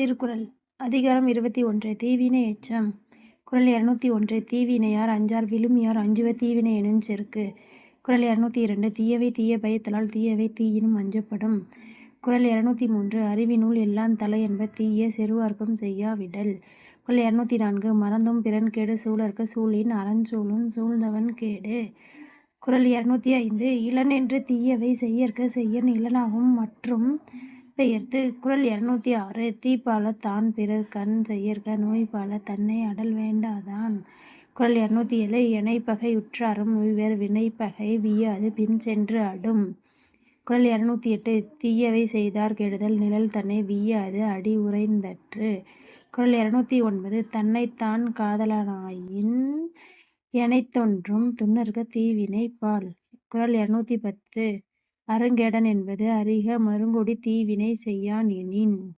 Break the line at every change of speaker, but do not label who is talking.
திருக்குறள். அதிகாரம் இருபத்தி ஒன்று தீவினை எச்சம். குரல் இரநூத்தி ஒன்று தீவினையார் அஞ்சார் விழுமியார் அஞ்சுவ தீவினை எனும் செருக்கு. குரல் இரநூத்தி இரண்டு தீயவை தீய பயத்தலால் தீயவை தீயினும் அஞ்சப்படும். குரல் இரநூத்தி மூன்று அறிவினுள் எல்லாம் தலை என்ப தீய செருவார்க்கும் செய்யாவிடல். குரல் இரநூத்தி நான்கு மறந்தும் பிறன் கேடு சூழற்க சூழின் அறஞ்சூழும் சூழ்ந்தவன் கேடு. குரல் இரநூத்தி ஐந்து இளன் என்று தீயவை செய்யற்க செய்யன் இளனாகும் மற்றும் பெயர்த்து குரல் இரநூத்தி ஆறு தீப்பால தான் பிறர் கண் செய்யற்க நோய்பால தன்னை அடல் வேண்டாதான். குரல் இரநூத்தி ஏழு இணைப்பகை உற்றாரும் உய்வர் வினைப்பகை வியாது பின் சென்று அடும். குரல் இரநூத்தி எட்டு தீயவை செய்தார் கெடுதல் நிழல் தன்னை வியாது அடி உறைந்தற்று. குரல் இரநூத்தி ஒன்பது தன்னைத்தான் காதலனாயின் எனைத்தொன்றும் துன்னர்க தீவினை பால். குரல் இரநூத்தி பத்து அருங்கேடன் என்பது அறிக மருங்கொடி தீவினை செய்யான் எனின்